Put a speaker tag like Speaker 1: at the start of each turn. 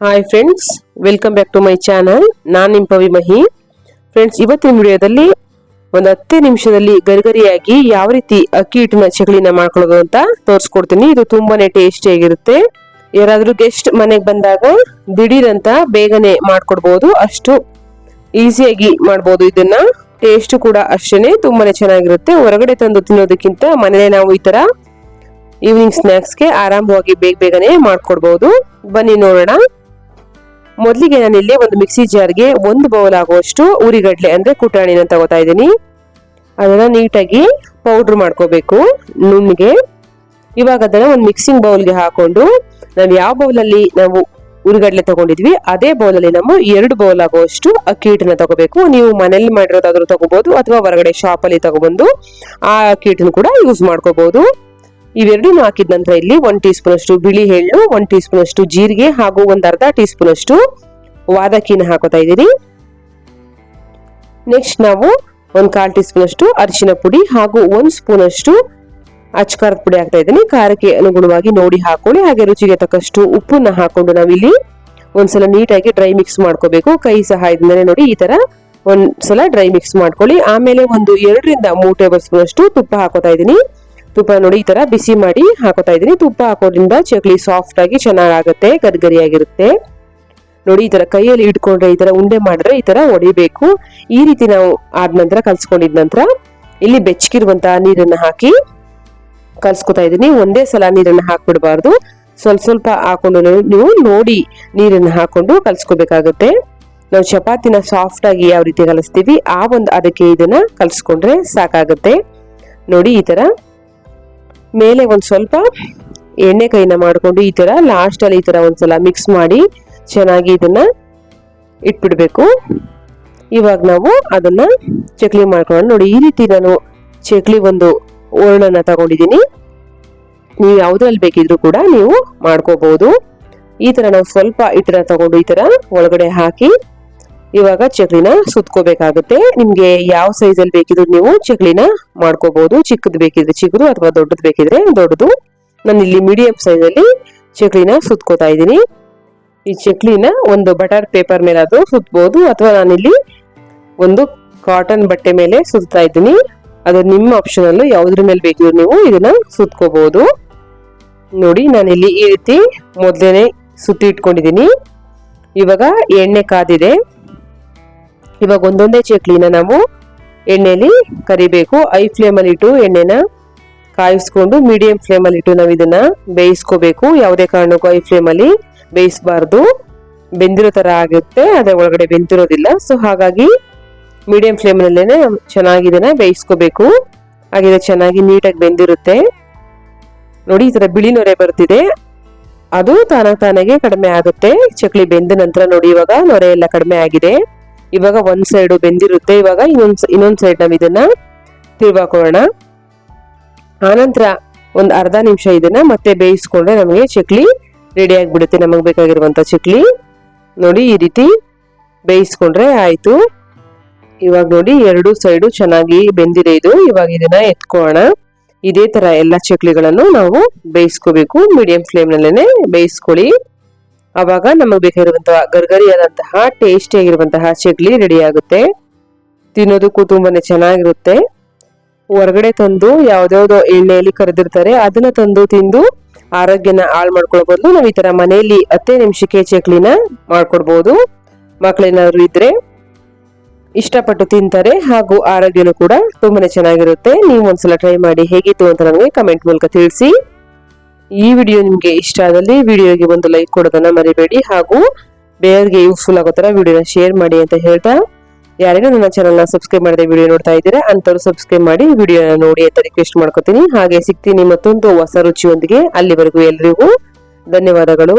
Speaker 1: Hi friends welcome back to my channel ನಾನು ನಿಮ್ಮ ಪವಿ ಮಹಿ. Friends ಇವತ್ತಿನ ವಿಡಿಯೋದಲ್ಲಿ ಒಂದು ಹತ್ತೇ ನಿಮಿಷದಲ್ಲಿ ಗರಿಗರಿಯಾಗಿ ಯಾವ ರೀತಿ ಅಕ್ಕಿ ಹಿಟ್ಟಿನ ಚಕಲಿನ ಮಾಡ್ಕೊಳ್ಳೋದು ಅಂತ ತೋರಿಸ್ಕೊಡ್ತೀನಿ. ಇದು ತುಂಬಾನೇ ಟೇಸ್ಟಿ ಆಗಿರುತ್ತೆ. ಯಾರಾದ್ರೂ ಗೆಸ್ಟ್ ಮನೆಗೆ ಬಂದಾಗ ದಿಢೀರಂತ ಬೇಗನೆ ಮಾಡ್ಕೊಡ್ಬೋದು. ಅಷ್ಟು ಈಸಿಯಾಗಿ ಮಾಡ್ಬೋದು ಇದನ್ನ. ಟೇಸ್ಟ್ ಕೂಡ ಅಷ್ಟೇ ತುಂಬಾನೇ ಚೆನ್ನಾಗಿರುತ್ತೆ. ಹೊರಗಡೆ ತಂದು ತಿನ್ನೋದಕ್ಕಿಂತ ಮನೇಲೆ ನಾವು ಈ ತರ ಈವ್ನಿಂಗ್ ಸ್ನ್ಯಾಕ್ಸ್ಗೆ ಆರಾಮವಾಗಿ ಬೇಗ ಬೇಗನೆ ಮಾಡ್ಕೊಡ್ಬೋದು. ಬನ್ನಿ ನೋಡೋಣ. ಮೊದಲಿಗೆ ನಾನಿಲ್ಲಿ ಒಂದು ಮಿಕ್ಸಿ ಜಾರ್ಗೆ ಒಂದು ಬೌಲ್ ಆಗುವಷ್ಟು ಉರಿಗಡ್ಲೆ ಅಂದ್ರೆ ಕುಟಾಣಿನ ತಗೋತಾ ಇದ್ದೀನಿ. ಅದನ್ನ ನೀಟಾಗಿ ಪೌಡ್ರ್ ಮಾಡ್ಕೋಬೇಕು ನುಣ್ಣಗೆ. ಇವಾಗ ಅದನ್ನ ಒಂದು ಮಿಕ್ಸಿಂಗ್ ಬೌಲ್ಗೆ ಹಾಕೊಂಡು ನಾವು ಯಾವ ಬೌಲಲ್ಲಿ ನಾವು ಉರಿಗಡ್ಲೆ ತಗೊಂಡಿದ್ವಿ, ಅದೇ ಬೌಲಲ್ಲಿ ನಾವು ಎರಡು ಬೌಲ್ ಆಗುವಷ್ಟು ಅಕ್ಕಿ ಹಿಟ್ಟನ್ನ ತಗೋಬೇಕು. ನೀವು ಮನೇಲಿ ಮಾಡಿರೋದಾದ್ರೂ ತಗೋಬಹುದು ಅಥವಾ ಹೊರಗಡೆ ಶಾಪಲ್ಲಿ ತಗೊಬಂದು ಆ ಅಕ್ಕಿ ಹಿಟ್ಟನ್ನು ಕೂಡ ಯೂಸ್ ಮಾಡ್ಕೋಬಹುದು ಇವೆರಡೂ ಹಾಕಿದ ನಂತರ ಇಲ್ಲಿ ಒನ್ ಟೀ ಸ್ಪೂನ್ ಅಷ್ಟು ಬಿಳಿ ಎಳ್ಳು ಒನ್ ಟೀ ಸ್ಪೂನ್ ಅಷ್ಟು ಜೀರಿಗೆ ಹಾಗೂ ಒಂದ್ ಅರ್ಧ ಟೀ ಸ್ಪೂನ್ ಅಷ್ಟು ವಾದಕ್ಕಿನ ಹಾಕೋತಾ ಇದ್ದೀರಿ ನೆಕ್ಸ್ಟ್ ನಾವು ಒಂದ್ ಕಾಲ್ ಟೀ ಸ್ಪೂನ್ ಅಷ್ಟು ಅರಿಶಿನ ಪುಡಿ ಹಾಗೂ ಒಂದ್ ಸ್ಪೂನ್ ಅಷ್ಟು ಅಚ್ಕಾರದ ಪುಡಿ ಹಾಕ್ತಾ ಇದ್ದೀನಿ. ಖಾರಕ್ಕೆ ಅನುಗುಣವಾಗಿ ನೋಡಿ ಹಾಕೊಳ್ಳಿ. ಹಾಗೆ ರುಚಿಗೆ ತಕ್ಕಷ್ಟು ಉಪ್ಪನ್ನ ಹಾಕೊಂಡು ನಾವಿಲ್ಲಿ ಒಂದ್ಸಲ ನೀಟಾಗಿ ಡ್ರೈ ಮಿಕ್ಸ್ ಮಾಡ್ಕೋಬೇಕು. ಕೈ ಸಹಾಯದಿಂದಲೇ ನೋಡಿ ಈ ತರ ಒಂದ್ಸಲ ಡ್ರೈ ಮಿಕ್ಸ್ ಮಾಡ್ಕೊಳ್ಳಿ. ಆಮೇಲೆ ಒಂದು ಎರಡರಿಂದ ಮೂರು ಟೇಬಲ್ ಸ್ಪೂನ್ ಅಷ್ಟು ತುಪ್ಪ ಹಾಕೋತಾ ಇದ್ದೀನಿ. ತುಪ್ಪ ನೋಡಿ ಈ ತರ ಬಿಸಿ ಮಾಡಿ ಹಾಕೋತಾ ಇದ್ದೀನಿ. ತುಪ್ಪ ಹಾಕೋದ್ರಿಂದ ಚಕ್ಲಿ ಸಾಫ್ಟ್ ಆಗಿ ಚೆನ್ನಾಗಾಗುತ್ತೆ, ಗರಿಗರಿಯಾಗಿರುತ್ತೆ. ನೋಡಿ ಈ ತರ ಕೈಯಲ್ಲಿ ಇಟ್ಕೊಂಡ್ರೆ ಈ ತರ ಉಂಡೆ ಮಾಡಿದ್ರೆ ಈ ತರ ಒಡಿಬೇಕು. ಈ ರೀತಿ ನಾವು ಆದ ನಂತರ ಕಲ್ಸ್ಕೊಂಡಿದ ನಂತರ ಇಲ್ಲಿ ಬೆಚ್ಚಗಿರುವಂತಹ ನೀರನ್ನ ಹಾಕಿ ಕಲ್ಸ್ಕೊತಾ ಇದ್ದೀನಿ. ಒಂದೇ ಸಲ ನೀರನ್ನ ಹಾಕ್ಬಿಡ್ಬಾರ್ದು. ಸ್ವಲ್ಪ ಸ್ವಲ್ಪ ಹಾಕೊಂಡು ನೀವು ನೋಡಿ ನೀರನ್ನ ಹಾಕೊಂಡು ಕಲ್ಸ್ಕೋಬೇಕಾಗುತ್ತೆ. ನಾವು ಚಪಾತಿನ ಸಾಫ್ಟ್ ಆಗಿ ಯಾವ ರೀತಿ ಕಲಿಸ್ತೀವಿ, ಆ ಒಂದು ಅದಕ್ಕೆ ಇದನ್ನ ಕಲ್ಸ್ಕೊಂಡ್ರೆ ಸಾಕಾಗುತ್ತೆ. ನೋಡಿ ಈ ತರ ಮೇಲೆ ಒಂದು ಸ್ವಲ್ಪ ಎಣ್ಣೆ ಕೈನ ಮಾಡಿಕೊಂಡು ಈ ತರ ಲಾಸ್ಟ್ ಅಲ್ಲಿ ಈ ತರ ಒಂದ್ಸಲ ಮಿಕ್ಸ್ ಮಾಡಿ ಚೆನ್ನಾಗಿ ಇದನ್ನ ಇಟ್ಬಿಡಬೇಕು. ಇವಾಗ ನಾವು ಅದನ್ನ ಚಕ್ಲಿ ಮಾಡ್ಕೊಳ್ಳೋಣ. ನೋಡಿ, ಈ ರೀತಿ ನಾನು ಚಕ್ಲಿ ಒಂದು ಓರ್ಣನ ತಗೊಂಡಿದ್ದೀನಿ. ನೀವು ಯಾವುದ್ರಲ್ಲಿ ಬೇಕಿದ್ರೂ ಕೂಡ ನೀವು ಮಾಡ್ಕೋಬಹುದು ಈ ತರ ನಾವು ಸ್ವಲ್ಪ ಹಿಟ್ಟನ್ನ ತಗೊಂಡು ಈ ತರ ಒಳಗಡೆ ಹಾಕಿ ಇವಾಗ ಚಕ್ಲಿನ ಸುತ್ಕೋಬೇಕಾಗುತ್ತೆ. ನಿಮ್ಗೆ ಯಾವ ಸೈಜ್ ಅಲ್ಲಿ ಬೇಕಿದ್ರು ನೀವು ಚಕ್ಲಿನ ಮಾಡ್ಕೋಬಹುದು ಚಿಕ್ಕದು ಬೇಕಿದ್ರೆ ಚಿಕ್ಕದು ಅಥವಾ ದೊಡ್ಡದು ಬೇಕಿದ್ರೆ ದೊಡ್ಡದು. ನಾನು ಇಲ್ಲಿ ಮೀಡಿಯಂ ಸೈಜ್ ಅಲ್ಲಿ ಚಕ್ಲಿನ ಸುತ್ಕೋತಾ ಇದ್ದೀನಿ. ಈ ಚಕ್ಲಿನ ಒಂದು ಬಟರ್ ಪೇಪರ್ ಮೇಲಾದ್ರೂ ಸುತ್ತಬಹುದು ಅಥವಾ ನಾನಿಲ್ಲಿ ಒಂದು ಕಾಟನ್ ಬಟ್ಟೆ ಮೇಲೆ ಸುತ್ತಾ ಇದ್ದೀನಿ. ಅದು ನಿಮ್ಮ ಆಪ್ಷನ್ ಅಲ್ಲೂ ಯಾವ್ದ್ರ ಮೇಲೆ ಬೇಕಿದ್ರು ನೀವು ಇದನ್ನ ಸುತ್ಕೋಬಹುದು ನೋಡಿ ನಾನಿಲ್ಲಿ ಈ ರೀತಿ ಮೊದಲೇನೆ ಸುತ್ತಿ ಇಟ್ಕೊಂಡಿದ್ದೀನಿ. ಇವಾಗ ಎಣ್ಣೆ ಕಾದಿದೆ. ಇವಾಗ ಒಂದೊಂದೇ ಚಕ್ಲಿನ ನಾವು ಎಣ್ಣೆಲಿ ಕರಿಬೇಕು. ಐ ಫ್ಲೇಮಲ್ಲಿ ಇಟ್ಟು ಎಣ್ಣೆನ ಕಾಯಿಸ್ಕೊಂಡು ಮೀಡಿಯಂ ಫ್ಲೇಮಲ್ಲಿ ಇಟ್ಟು ನಾವು ಇದನ್ನ ಬೇಯಿಸ್ಕೋಬೇಕು. ಯಾವುದೇ ಕಾರಣಕ್ಕೂ ಐ ಫ್ಲೇಮಲ್ಲಿ ಬೇಯಿಸಬಾರ್ದು. ಬೆಂದಿರೋ ತರ ಆಗುತ್ತೆ ಅದೇ ಒಳಗಡೆ ಬೆಂದಿರೋದಿಲ್ಲ. ಸೊ ಹಾಗಾಗಿ ಮೀಡಿಯಂ ಫ್ಲೇಮಲ್ಲೇ ಚೆನ್ನಾಗಿ ಇದನ್ನ ಬೇಯಿಸ್ಕೋಬೇಕು. ಹಾಗೆ ಚೆನ್ನಾಗಿ ನೀಟಾಗಿ ಬೆಂದಿರುತ್ತೆ. ನೋಡಿ, ಈ ತರ ಬಿಳಿ ನೊರೆ ಬರ್ತಿದೆ. ಅದು ತಾನಾಗ ತಾನಾಗೆ ಕಡಿಮೆ ಆಗುತ್ತೆ. ಚಕ್ಲಿ ಬೆಂದ ನಂತರ ನೋಡಿ, ಇವಾಗ ನೊರೆ ಎಲ್ಲ ಕಡಿಮೆ ಆಗಿದೆ. ಇವಾಗ ಒಂದ್ ಸೈಡ್ ಬೆಂದಿರುತ್ತೆ. ಇವಾಗ ಇನ್ನೊಂದ್ ಇನ್ನೊಂದ್ ಸೈಡ್ ನಾವು ಇದನ್ನ ತಿರ್ವಾಕೊಳ್ಳೋಣ ಆನಂತರ ಒಂದ್ ಅರ್ಧ ನಿಮಿಷ ಇದನ್ನ ಮತ್ತೆ ಬೇಯಿಸ್ಕೊಂಡ್ರೆ ನಮಗೆ ಚಕ್ಲಿ ರೆಡಿ ಆಗಿಬಿಡುತ್ತೆ. ನಮಗೆ ಬೇಕಾಗಿರುವಂತ ಚಕ್ಲಿ. ನೋಡಿ, ಈ ರೀತಿ ಬೇಯಿಸ್ಕೊಂಡ್ರೆ ಆಯ್ತು. ಇವಾಗ ನೋಡಿ, ಎರಡು ಸೈಡು ಚೆನ್ನಾಗಿ ಬೆಂದಿದೆ ಇದು. ಇವಾಗ ಇದನ್ನ ಎತ್ಕೊಳ್ಳೋಣ. ಇದೇ ತರ ಎಲ್ಲ ಚಕ್ಲಿಗಳನ್ನು ನಾವು ಬೇಯಿಸ್ಕೋಬೇಕು. ಮೀಡಿಯಂ ಫ್ಲೇಮ್ ನಲ್ಲೇನೆ ಬೇಯಿಸ್ಕೊಳ್ಳಿ. ಅವಾಗ ನಮಗೆ ಬೇಕಾಗಿರುವಂತಹ ಗರ್ಗರಿಯಾದಂತಹ ಟೇಸ್ಟಿ ಆಗಿರುವಂತಹ ಚಕ್ಲಿ ರೆಡಿ ಆಗುತ್ತೆ ತಿನ್ನೋದಕ್ಕೂ ತುಂಬಾನೇ ಚೆನ್ನಾಗಿರುತ್ತೆ. ಹೊರಗಡೆ ತಂದು ಯಾವ್ದಾವ್ದೋ ಎಣ್ಣೆಯಲ್ಲಿ ಕರೆದಿರ್ತಾರೆ, ಅದನ್ನ ತಂದು ತಿಂದು ಆರೋಗ್ಯನ ಹಾಳು ಮಾಡ್ಕೊಳ್ಬೋದು. ನಾವು ಈ ತರ ಮನೆಯಲ್ಲಿ ಹತ್ತೇ ನಿಮಿಷಕ್ಕೆ ಚಕ್ಲಿನ ಮಾಡ್ಕೊಡ್ಬೋದು. ಮಕ್ಕಳೇನಾದ್ರು ಇದ್ರೆ ಇಷ್ಟಪಟ್ಟು ತಿಂತಾರೆ ಹಾಗೂ ಆರೋಗ್ಯನೂ ಕೂಡ ತುಂಬಾನೇ ಚೆನ್ನಾಗಿರುತ್ತೆ. ನೀವು ಒಂದ್ಸಲ ಟ್ರೈ ಮಾಡಿ ಹೇಗಿತ್ತು ಅಂತ ನನಗೆ ಕಮೆಂಟ್ ಮೂಲಕ ತಿಳಿಸಿ. ಈ ವಿಡಿಯೋ ನಿಮಗೆ ಇಷ್ಟ ಆದಲ್ಲಿ ವಿಡಿಯೋಗೆ ಒಂದು ಲೈಕ್ ಕೊಡೋದನ್ನ ಮರಿಬೇಡಿ ಹಾಗೂ ಬೇರೆಯವರಿಗೆ ಯೂಸ್ಫುಲ್ ಆಗೋ ಥರ ವಿಡಿಯೋನ ಶೇರ್ ಮಾಡಿ ಅಂತ ಹೇಳ್ತಾ ಯಾರೇನೋ ನನ್ನ ಚಾನಲ್ನ ಸಬ್ಸ್ಕ್ರೈಬ್ ಮಾಡದೆ ವಿಡಿಯೋ ನೋಡ್ತಾ ಇದ್ದೀರಾ ಅಂತವ್ರು ಸಬ್ಸ್ಕ್ರೈಬ್ ಮಾಡಿ ವಿಡಿಯೋನ ನೋಡಿ ಅಂತ ರಿಕ್ವೆಸ್ಟ್ ಮಾಡ್ಕೋತೀನಿ. ಹಾಗೆ ಸಿಗ್ತೀನಿ ಮತ್ತೊಂದು ಹೊಸ ರುಚಿಯೊಂದಿಗೆ. ಅಲ್ಲಿವರೆಗೂ ಎಲ್ರಿಗೂ ಧನ್ಯವಾದಗಳು.